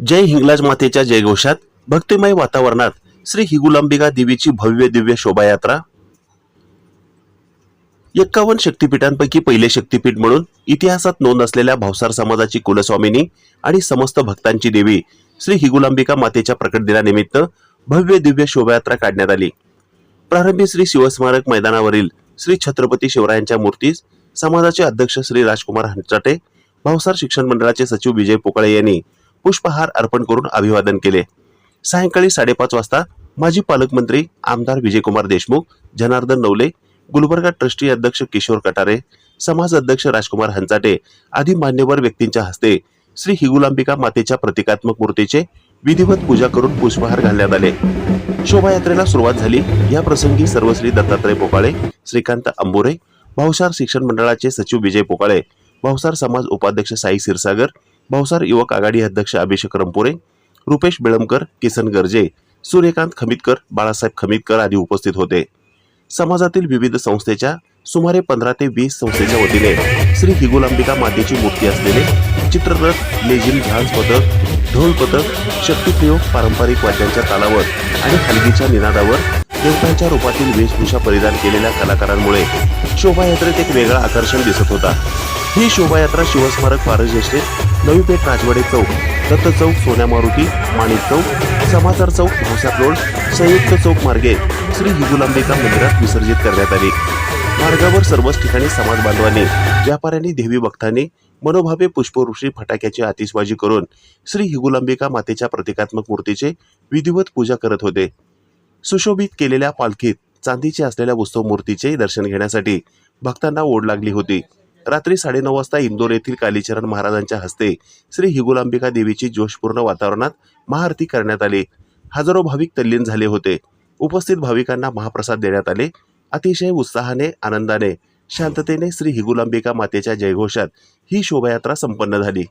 जय हिंगलाज मातेच्या जयघोषात भक्तिमय वातावरणात श्री हिगुलांबिका देवीची भव्य दिव्य शोभायात्रा. एक्कावन्न शक्तिपीठांपैकी पहिले शक्तिपीठ म्हणून इतिहासात नोंद असलेल्या भावसार समाजाची कुलस्वामिनी आणि समस्त भक्तांची देवी श्री हिगुलांबिका मातेच्या प्रकट दिनानिमित्त भव्य दिव्य शोभायात्रा काढण्यात आली. प्रारंभी श्री शिवस्मारक मैदानावरील श्री छत्रपती शिवरायांच्या मूर्तीस समाजाचे अध्यक्ष श्री राजकुमार हंचाटे भावसार शिक्षण मंडळाचे सचिव विजय पोकळे यांनी पुष्पहार अर्पण करून अभिवादन केले. सायंकाळी साडेपाच वाजता माजी पालकमंत्री आमदार विजयकुमार देशमुख जनार्दन नवले गुलबर्गा ट्रस्टी अध्यक्ष किशोर कटारे समाज अध्यक्ष राजकुमार हंचाटे आदी मान्यवर व्यक्तींच्या हस्ते श्री हिगुलांबिका मातेच्या प्रतिकात्मक मूर्तीचे विधिवत पूजा करून पुष्पहार घालण्यात आले. शोभायात्रेला सुरुवात झाली. या प्रसंगी सर्वश्री दत्तात्रय पोकाळे श्रीकांत अंबोरे भावसार शिक्षण मंडळाचे सचिव विजय पोकाळे भावसार समाज उपाध्यक्ष साई क्षीरसागर भावसार युवक आघाडी अध्यक्ष अभिषेक रंपोरे रुपेश बेळमकर किसन गर्जे सूर्यकांत खमितकर बाळासाहेब खमितकर आदी उपस्थित होते. समाजातील विविध संस्थेच्या सुमारे पंधरा ते वीस संस्थेच्या वतीने श्री हिगुलांबिका मातेची मूर्ती असलेले चित्ररथ लेझिम झांज पथक ढोल पथक शक्तिप्रयोग पारंपरिक वाद्यांच्या तालावर आणि हलगीच्या निनादावर देवतांच्या रूपातील वेशभूषा परिधान केलेल्या कलाकारांमुळे शोभायात्रेत एक वेगळा आकर्षण दिसत होता. ही शोभायात्रा शिवस्मारक फारज नवी पेठ राजवाडे चौक दत्त चौक सोन्या मारुती माणिक चौक समाचार चौक भावसार रोड संयुक्त चौक मार्गे श्री हिगुलांबिका मंदिरात विसर्जित करण्यात आली. मार्गावर सर्वच ठिकाणी समाज बांधवांनी व्यापाऱ्यांनी देवी भक्तांनी मनोभावे पुष्पवृष्टी फटाक्याची आतिषबाजी करून श्री हिगुलांबिका मातेच्या प्रतिकात्मक मूर्तीचे विधिवत पूजा करत होते. सुशोभित केलेल्या पालखीत चांदीचे असलेल्या उत्सव मूर्तीचे दर्शन घेण्यासाठी भक्तांना ओढ लागली होती. रात्री साडेनऊ वाजता इंदोर येथील कालीचरण महाराजांच्या हस्ते श्री हिगुलांबिका देवीची जोशपूर्ण वातावरणात महाआरती करण्यात आली. हजारो भाविक तल्लीन झाले होते. उपस्थित भाविकांना महाप्रसाद देण्यात आले. अतिशय उत्साहाने आनंदाने शांततेने श्री हिगुलांबिका मातेच्या जयघोषात ही शोभायात्रा संपन्न झाली.